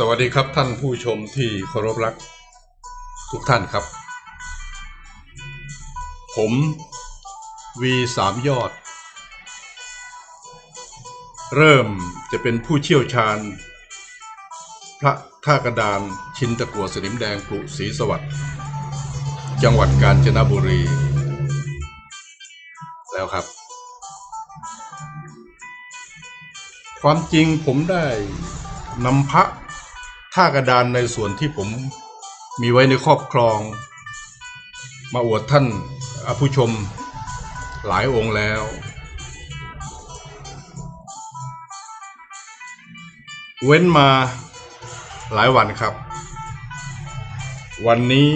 สวัสดีครับท่านผู้ชมที่เคารพรัก ทุกท่านครับ ผมวีสามยอด เริ่มจะเป็นผู้เชี่ยวชาญ พระท่ากระดานชินตะกัวสนิมแดงกรุศรีสวัสดิ์จังหวัดกาญจนบุรี แล้วครับ ความจริงผมได้นำพระ ท่ากระดานในส่วนที่ผมมีไว้ในครอบครอง มาอวดท่านอผู้ชมหลายองค์แล้ว เว้นมาหลายวันครับ วันนี้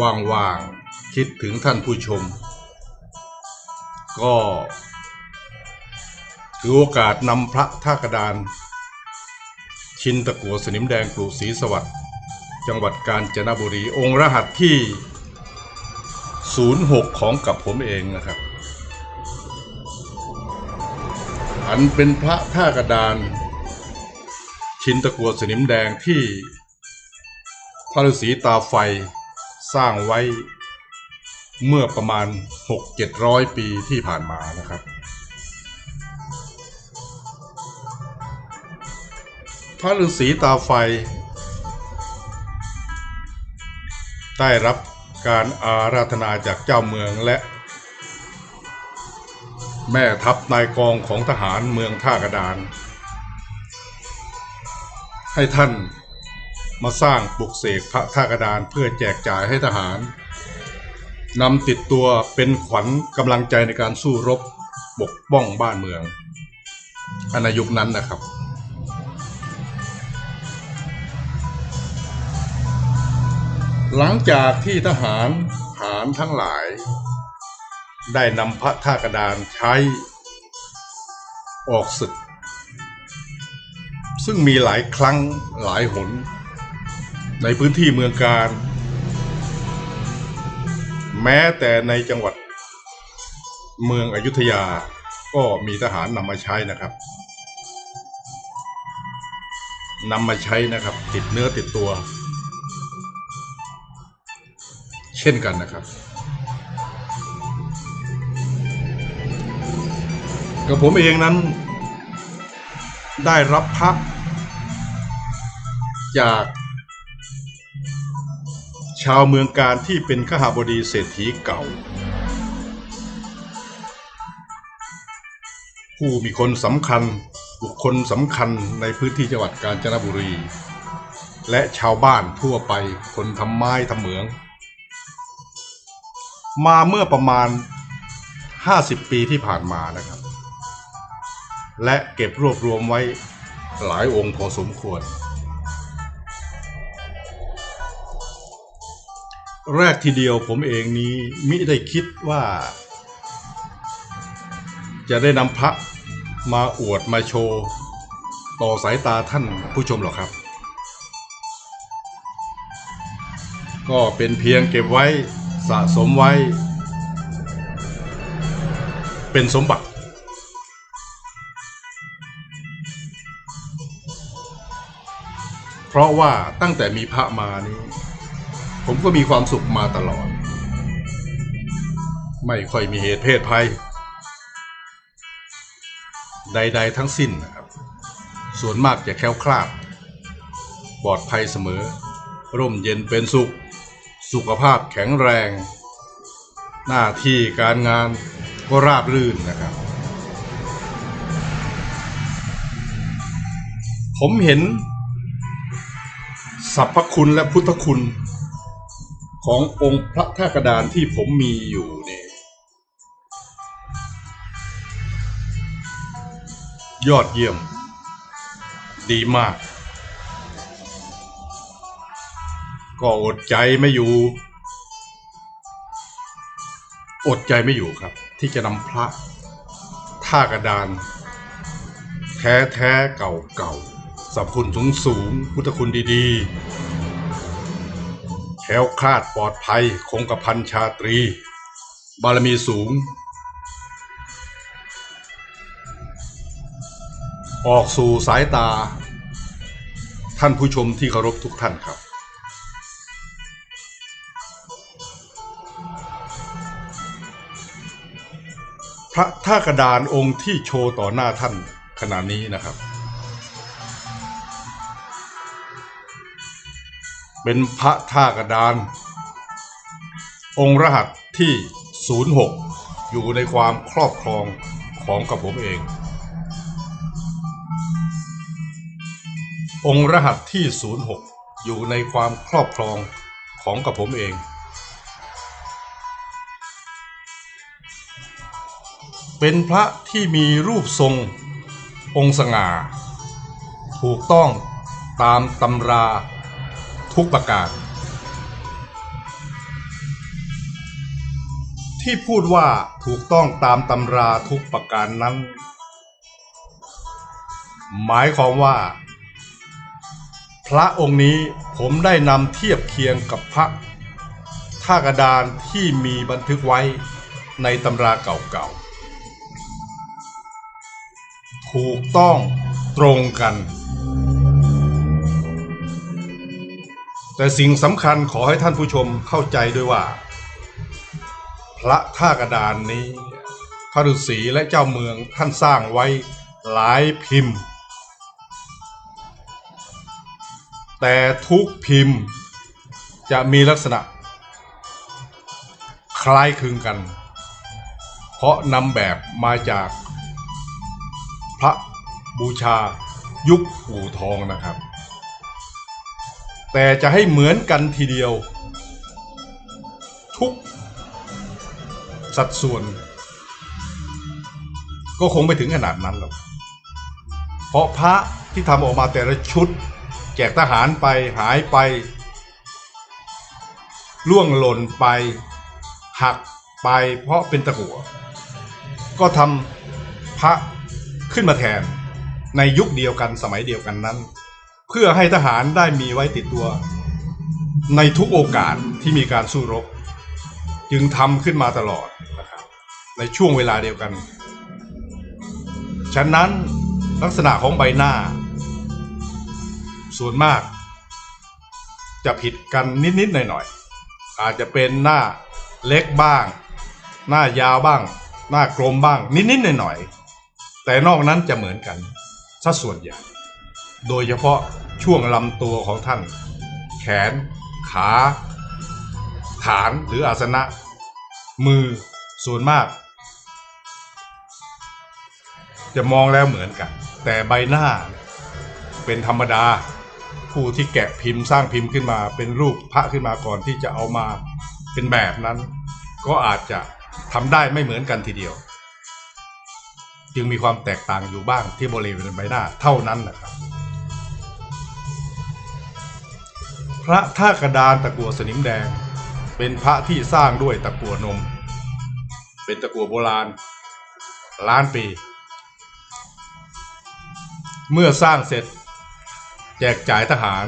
ว่างๆคิดถึงท่านผู้ชม ก็ถือโอกาสนำพระท่ากระดาน ชินตะกัวสนิมแดงกรุศรีสวัสดิ์จังหวัดกาญจนบุรีองค์รหัสที่ 06 ของกับผมเองนะครับ อันเป็นพระท่ากระดาน ชินตะกัวสนิมแดงที่พระฤาษีตาไฟสร้างไว้เมื่อประมาณ 6-700 ปีที่ผ่านมานะครับ พระฤาษีตาไฟ ได้รับการอาราธนาจากเจ้าเมืองและ แม่ทัพนายกองของทหารเมืองท่ากระดาน ให้ท่านมาสร้างปลุกเสกพระท่ากระดานเพื่อแจกจ่ายให้ทหารนำติดตัวเป็นขวัญกำลังใจในการสู้รบปกป้องบ้านเมืองอนในยุคนั้นนะครับ หลังจากที่ทหารหารทั้งหลาย ได้นำพระท่ากระดานใช้ ออกศึก ซึ่งมีหลายครั้งหลายหน ในพื้นที่เมืองการ แม้แต่ในจังหวัดเมืองอยุธยาก็มีทหารนำมาใช้นะครับนำมาใช้นะครับ ติดเนื้อติดตัว เช่นกันนะครับ กับผมเองนั้น ได้รับพระจากชาวเมืองการที่เป็นขหาบดีเศรษฐีเก่า ผู้มีคนสำคัญบุคคลสำคัญในพื้นที่จังหวัดกาญจนบุรี และชาวบ้านทั่วไปคนทำไม้ทำเหมือง มาเมื่อประมาณ 50 ปีที่ผ่านมานะครับ และเก็บรวบรวมไว้หลายองค์พอสมควร แรกทีเดียวผมเองนี้มิได้คิดว่า จะได้นำพระมาอวดมาโชว์ ต่อสายตาท่านผู้ชมหรอกครับ ก็เป็นเพียงเก็บไว้ สะสมไว้ เป็นสมบัติ เพราะว่าตั้งแต่มีพระมานี้ ผมก็มีความสุขมาตลอด ไม่ค่อยมีเหตุเพศภัย ใด ๆ ทั้งสิ้นนะครับ ส่วนมากจะแค้วคลาดปลอดภัยเสมอ ร่มเย็นเป็นสุข สุขภาพแข็งแรง หน้าที่การงานก็ราบรื่นนะครับ ผมเห็นสรรพคุณและพุทธคุณ ขององค์พระท่ากระดานที่ผมมีอยู่เนี่ยยอดเยี่ยม ดีมาก ก็อดใจไม่อยู่ อดใจไม่อยู่ครับ ที่จะนำพระท่ากระดาน แท้แท้เก่าเก่าสับคุณสูงสูงพุทธคุณดีๆแคล้วคลาดปลอดภัยคงกระพันชาตรี บารมีสูง ออกสู่สายตา ท่านผู้ชมที่เคารพทุกท่านครับ ระท่ากระดานองค์ที่โชว์ต่อหน้าท่านขณะนี้นะครับ เป็นพระท่ากระดาน องค์รหัสที่ 06 อยู่ในความครอบครองของกับผมเอง องค์รหัสที่ 06 อยู่ในความครอบครองของกับผมเอง เป็นพระที่มีรูปทรง องค์สง่า ถูกต้องตามตำราทุกประการ ที่พูดว่าถูกต้องตามตำราทุกประการนั้น หมายความว่า พระองค์นี้ผมได้นำเทียบเคียงกับพระท่ากระดานที่มีบันทึกไว้ในตำราเก่าๆ ถูกต้องตรงกัน แต่สิ่งสำคัญขอให้ท่านผู้ชมเข้าใจด้วยว่า พระท่ากระดานนี้พระฤาษีและเจ้าเมืองท่านสร้างไว้หลายพิมพ์ แต่ทุกพิมพ์จะมีลักษณะ คล้ายคลึงกัน เพราะนำแบบมาจาก พระบูชายุคอู่ทองนะครับ แต่จะให้เหมือนกันทีเดียว ทุกสัดส่วน ก็คงไม่ถึงขนาดนั้นหรอก เพราะพระที่ทำออกมาแต่ละชุด แจกทหารไปหายไป ล่วงหล่นไป หักไปเพราะเป็นตะกัว ก็ทำพระ ขึ้นมาแทน ในยุคเดียวกันสมัยเดียวกันนั้น เพื่อให้ทหารได้มีไว้ติดตัว ในทุกโอกาสที่มีการสู้รบ จึงทำขึ้นมาตลอดนะครับในช่วงเวลาเดียวกัน ฉะนั้นลักษณะของใบหน้า ส่วนมาก จะผิดกันนิด ๆ หน่อย ๆ อาจจะเป็นหน้าเล็กบ้าง หน้ายาวบ้าง หน้ากลมบ้าง นิด ๆ หน่อย ๆ แต่นอกนั้นจะเหมือนกันซะส่วนใหญ่ โดยเฉพาะช่วงลำตัวของท่าน แขน ขา ฐานหรืออาสนะ มือส่วนมาก จะมองแล้วเหมือนกัน แต่ใบหน้าเป็นธรรมดา ผู้ที่แกะพิมพ์สร้างพิมพ์ขึ้นมา เป็นรูปพระขึ้นมาก่อนที่จะเอามาเป็นแบบนั้น ก็อาจจะทำได้ไม่เหมือนกันทีเดียว จึงมีความแตกต่างอยู่บ้างที่บริเวณใบหน้าเท่านั้นนะครับ พระท่ากระดานตะกัวสนิมแดง เป็นพระที่สร้างด้วยตะกัวนม เป็นตะกัวโบราณ ล้านปี เมื่อสร้างเสร็จ แจกจ่ายทหาร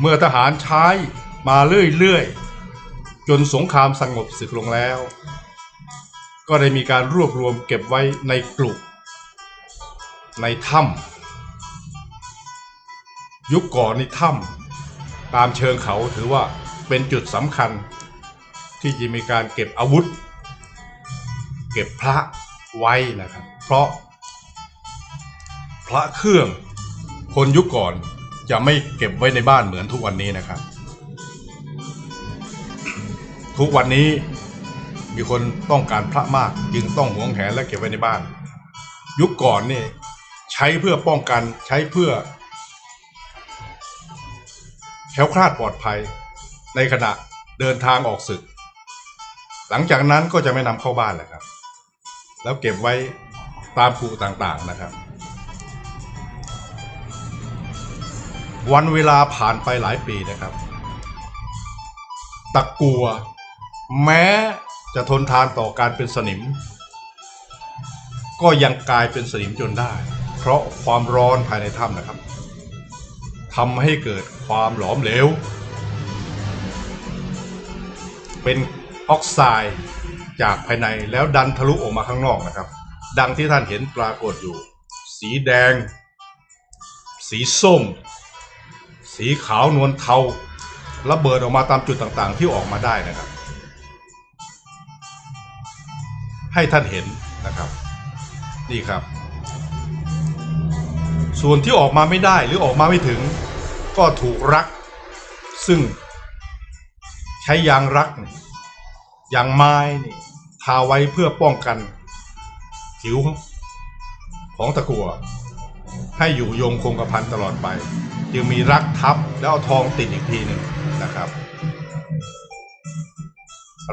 เมื่อทหารใช้มาเรื่อยๆจนสงครามสงบศึกลงแล้ว ก็ได้มีการรวบรวมเก็บไว้ในกลุ่มในถ้ำยุคก่อนในถ้ำตามเชิงเขาถือว่าเป็นจุดสำคัญ ที่จะมีการเก็บอาวุธ เก็บพระไว้นะครับ เพราะ พระเครื่องคนยุคก่อนจะไม่เก็บไว้ในบ้านเหมือนทุกวันนี้นะครับ ทุกวันนี้ มีคนต้องการพระมาก จึงต้องหวงแหนและเก็บไว้ในบ้าน ยุคก่อนนี่ใช้เพื่อป้องกันใช้เพื่อแคล้วคลาดปลอดภัย ในขณะเดินทางออกศึก หลังจากนั้นก็จะไม่นำเข้าบ้านแหละครับ แล้วเก็บไว้ตามภูต่างๆนะครับ วันเวลาผ่านไปหลายปีนะครับ ตะกัว แม้ จะทนทานต่อการเป็นสนิม ก็ยังกลายเป็นสนิมจนได้ เพราะความร้อนภายในถ้ำนะครับทำให้เกิดความหลอมเหลว เป็นออกไซด์จากภายในแล้วดันทะลุออกมาข้างนอกนะครับ ดังที่ท่านเห็นปรากฏอยู่ สีแดง สีส้ม สีขาวนวลเทาระเบิดออกมาตามจุดต่างๆ ที่ออกมาได้นะครับ ให้ท่านเห็นนะครับ นี่ครับ ส่วนที่ออกมาไม่ได้หรือออกมาไม่ถึง ก็ถูกรัก ซึ่ง ใช้ยางรักยางไม้นี่ทาไว้เพื่อป้องกัน ผิว ของตะกั่วให้อยู่ยงคงกระพันตลอดไป จึงมีรักทับแล้วเอาทองติดอีกทีหนึ่งนะครับ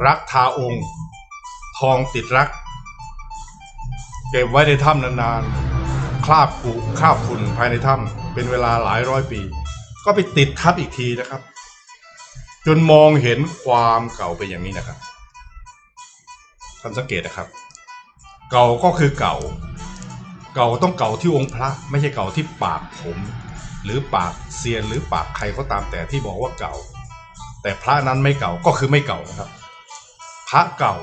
รักทาองค์ ทองติดรัก เก็บไว้ในถ้ำนานๆ คราบกุคราบฝุ่นภายในถ้ำเป็นเวลาหลายร้อยปี ก็ไปติดทับอีกทีนะครับ จนมองเห็นความเก่าเป็นอย่างนี้นะครับท่านสังเกตนะครับ เก่าก็คือเก่า เก่าต้องเก่าที่องค์พระ ไม่ใช่เก่าที่ปากผม หรือปากเซียนหรือปากใครก็ตามแต่ที่บอกว่าเก่า แต่พระนั้นไม่เก่าก็คือไม่เก่านะครับ พระเก่า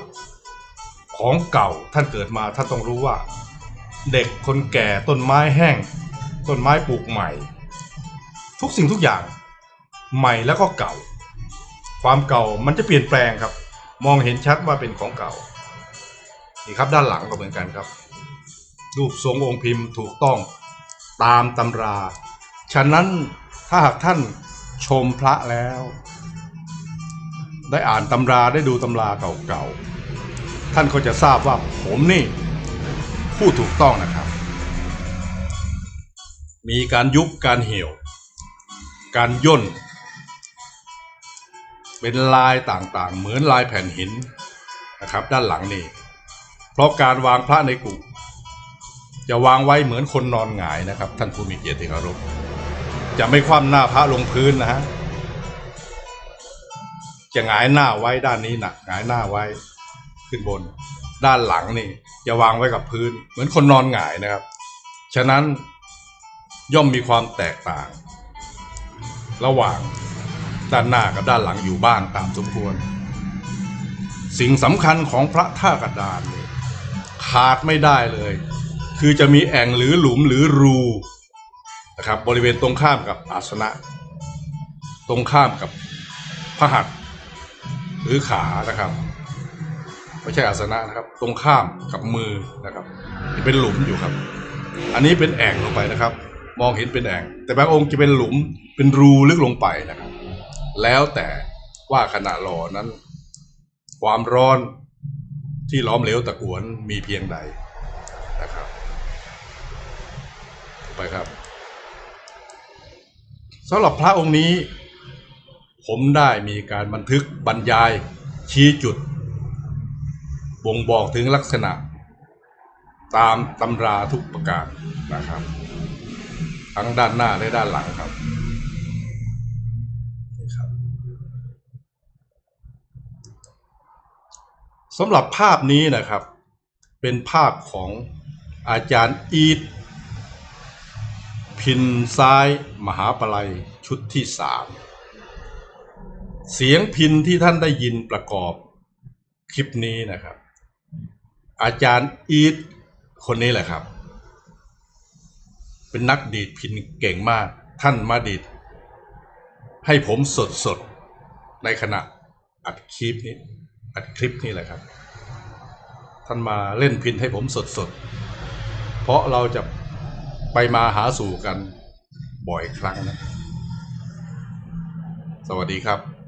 ของเก่าท่านเกิดมาท่านต้องรู้ว่า เด็กคนแก่ต้นไม้แห้ง ต้นไม้ปลูกใหม่ ทุกสิ่งทุกอย่างใหม่แล้วก็เก่า ความเก่ามันจะเปลี่ยนแปลงครับ มองเห็นชัดว่าเป็นของเก่านี่ครับด้านหลังก็เหมือนกันครับ รูปทรงองค์พิมพ์ถูกต้องตามตำรา ฉะนั้นถ้าหากท่านชมพระแล้ว ได้อ่านตำราได้ดูตำราเก่าๆ ท่านก็จะทราบว่าผมนี่พูดถูกต้องนะครับ มีการยุบการเหี่ยว การย่น เป็นลายต่างๆ เหมือนลายแผ่นหินนะครับ ด้านหลังนี่ เพราะการวางพระในกุจะวางไว้เหมือนคนนอนหงายนะครับ ท่านผู้มีเกียรติเคารพจะไม่คว่ำหน้าพระลงพื้นนะฮะจะหงายหน้าไว้ด้านนี้หนะหงายหน้าไว้ ขึ้นบน ด้านหลังนี่จะวางไว้กับพื้น เหมือนคนนอนหงายนะครับ ฉะนั้นย่อมมีความแตกต่าง ระหว่างด้านหน้ากับด้านหลังอยู่บ้างตามสมควร สิ่งสำคัญของพระท่ากระดานขาดไม่ได้เลย คือจะมีแอ่งหรือหลุมหรือรูนะครับบริเวณตรงข้ามกับอาสนะ ตรงข้ามกับพระหัตถ์หรือขานะครับ ไม่ใช่อาสนะนะครับ ตรงข้ามกับมือนะครับ เป็นหลุมอยู่ครับ อันนี้เป็นแอ่งลงไปนะครับ มองเห็นเป็นแอ่ง แต่บางองค์จะเป็นหลุมเป็นรูลึกลงไปนะครับ แล้วแต่ว่าขณะหล่อนั้น ความร้อนที่ล้อมเหลวตะกวนมีเพียงใดนะครับ ไปครับสำหรับพระองค์นี้ ผมได้มีการบันทึกบรรยายชี้จุด บ่งบอกถึงลักษณะ ตามตำราทุกประการนะครับ ทั้งด้านหน้าและด้านหลังครับสำหรับภาพนี้นะครับ เป็นภาพของอาจารย์อีทพินซ้าย มหาปลัยชุดที่สามเสียงพินที่ท่านได้ยินประกอบคลิปนี้นะครับ อาจารย์อีทคนนี้แหละครับ เป็นนักดีดพินเก่งมาก ท่านมาดีดให้ผมสดสดในขณะอัดคลิปนี้ อัดคลิปนี่แหละครับ ท่านมาเล่นพินให้ผมสดสดเพราะเราจะไปมาหาสู่กันบ่อยครั้งนะ สวัสดีครับ